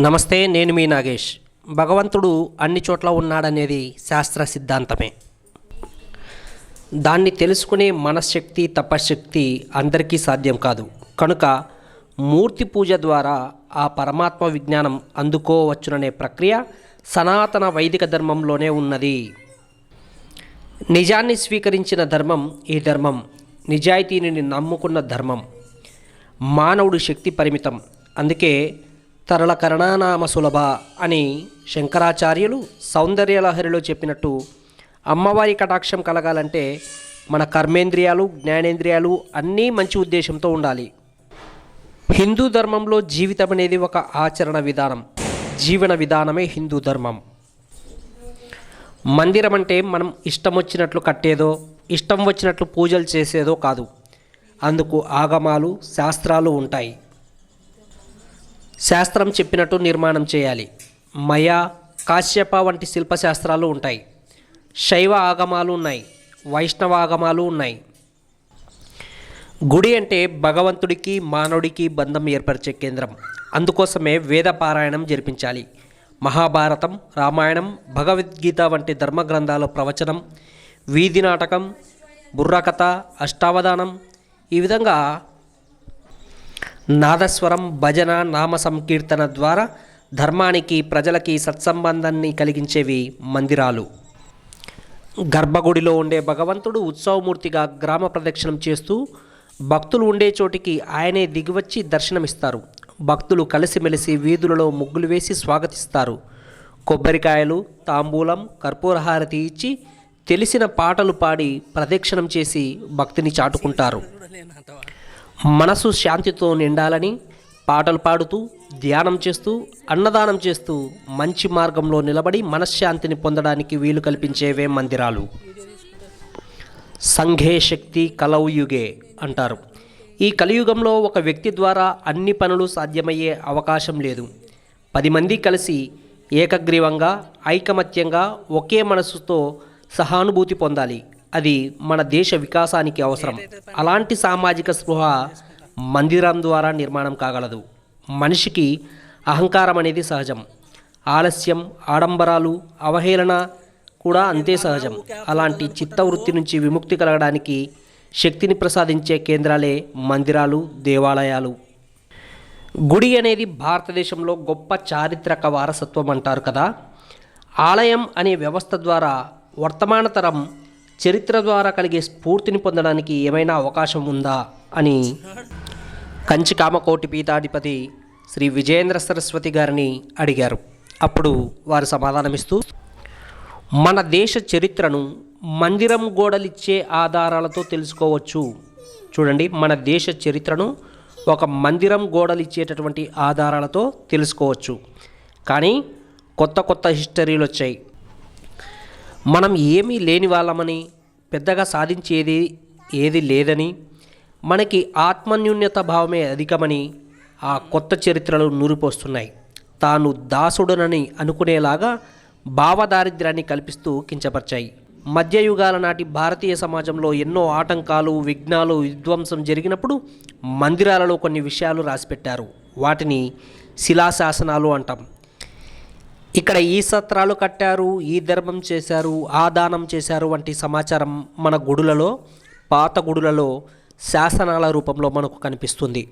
నమస్తే నేను మీ నాగేష్. భగవంతుడు అన్ని చోట్ల ఉన్నాడనేది శాస్త్ర సిద్ధాంతమే. దాన్ని తెలుసుకునే మనశ్శక్తి తపశ్శక్తి అందరికీ సాధ్యం కాదు. కనుక మూర్తి పూజ ద్వారా ఆ పరమాత్మ విజ్ఞానం అందుకోవచ్చుననే ప్రక్రియ సనాతన వైదిక ధర్మంలోనే ఉన్నది. నిజాన్ని స్వీకరించిన ధర్మం ఈ ధర్మం. నిజాయితీని నమ్ముకున్న ధర్మం. మానవుడు శక్తి పరిమితం. అందుకే తరల కరణానామ సులభ అని శంకరాచార్యులు సౌందర్యలహరిలో చెప్పినట్టు అమ్మవారి కటాక్షం కలగాలంటే మన కర్మేంద్రియాలు జ్ఞానేంద్రియాలు అన్నీ మంచి ఉద్దేశంతో ఉండాలి. హిందూ ధర్మంలో జీవితం అనేది ఒక ఆచరణ విధానం. జీవన విధానమే హిందూ ధర్మం. మందిరం అంటే మనం ఇష్టం వచ్చినట్లు కట్టేదో ఇష్టం వచ్చినట్లు పూజలు చేసేదో కాదు. అందుకు ఆగమాలు శాస్త్రాలు ఉంటాయి. శాస్త్రం చెప్పినట్టు నిర్మాణం చేయాలి. మయ కాశ్యప వంటి శిల్పశాస్త్రాలు ఉంటాయి. శైవ ఆగమాలు ఉన్నాయి. వైష్ణవ ఆగమాలు ఉన్నాయి. గుడి అంటే భగవంతుడికి మానవుడికి బంధం ఏర్పరిచే కేంద్రం. అందుకోసమే వేద పారాయణం జరిపించాలి. మహాభారతం రామాయణం భగవద్గీత వంటి ధర్మ గ్రంథాల ప్రవచనం వీధి నాటకం బుర్రకథ అష్టావధానం ఈ విధంగా నాదస్వరం భజన నామ సంకీర్తన ద్వారా ధర్మానికి ప్రజలకి సత్సంబంధాన్ని కలిగించేవి మందిరాలు. గర్భగుడిలో ఉండే భగవంతుడు ఉత్సవమూర్తిగా గ్రామ ప్రదక్షిణం చేస్తూ భక్తులు ఉండే చోటికి ఆయనే దిగివచ్చి దర్శనమిస్తారు. భక్తులు కలిసిమెలిసి వీధులలో ముగ్గులు వేసి స్వాగతిస్తారు. కొబ్బరికాయలు తాంబూలం కర్పూరహారతి ఇచ్చి తెలిసిన పాటలు పాడి ప్రదక్షిణం చేసి భక్తిని చాటుకుంటారు. మనసు శాంతితో నిండాలని పాటలు పాడుతూ ధ్యానం చేస్తూ అన్నదానం చేస్తూ మంచి మార్గంలో నిలబడి మనశ్శాంతిని పొందడానికి వీలు కల్పించేవే మందిరాలు. సంఘే శక్తి కలవుయుగే అంటారు. ఈ కలియుగంలో ఒక వ్యక్తి ద్వారా అన్ని పనులు సాధ్యమయ్యే అవకాశం లేదు. పది మంది కలిసి ఏకగ్రీవంగా ఐకమత్యంగా ఒకే మనసుతో సహానుభూతి పొందాలి. అది మన దేశ వికాసానికి అవసరం. అలాంటి సామాజిక స్పృహ మందిరం ద్వారా నిర్మాణం కాగలదు. మనిషికి అహంకారం అనేది సహజం. ఆలస్యం ఆడంబరాలు అవహేళన కూడా అంతే సహజం. అలాంటి చిత్తవృత్తి నుంచి విముక్తి కలగడానికి శక్తిని ప్రసాదించే కేంద్రాలే మందిరాలు దేవాలయాలు. గుడి అనేది భారతదేశంలో గొప్ప చారిత్రక వారసత్వం అంటారు కదా? ఆలయం అనే వ్యవస్థ ద్వారా వర్తమాన తరం చరిత్ర ద్వారా కలిగే స్ఫూర్తిని పొందడానికి ఏమైనా అవకాశం ఉందా? అని కంచి కామకోటి పీఠాధిపతి శ్రీ విజయేంద్ర సరస్వతి గారిని అడిగారు. అప్పుడు వారు సమాధానమిస్తూ మన దేశ చరిత్రను మందిరం గోడలిచ్చే ఆధారాలతో తెలుసుకోవచ్చు. చూడండి మన దేశ చరిత్రను ఒక మందిరం గోడలిచ్చేటటువంటి ఆధారాలతో తెలుసుకోవచ్చు. కానీ కొత్త కొత్త హిస్టరీలు వచ్చాయి మనం ఏమీ లేని వాళ్ళమని పెద్దగా సాధించేది ఏది లేదని మనకి ఆత్మన్యూన్యత భావమే అధికమని ఆ కొత్త చరిత్రలు నూరిపోస్తున్నాయి. తాను దాసుడనని అనుకునేలాగా భావదారిద్ర్యాన్ని కల్పిస్తూ కించపరిచాయి. మధ్యయుగాల నాటి భారతీయ సమాజంలో ఎన్నో ఆటంకాలు విఘ్నాలు విధ్వంసం జరిగినప్పుడు మందిరాలలో కొన్ని విషయాలు రాసిపెట్టారు. వాటిని శిలాశాసనాలు అంటాం. ఇక్కడ ఈ సత్రాలు కట్టారు ఈ ధర్మం చేశారు ఆ దానం చేశారు వంటి సమాచారం మన గుడులలో పాత గుడులలో శాసనాల రూపంలో మనకు కనిపిస్తుంది.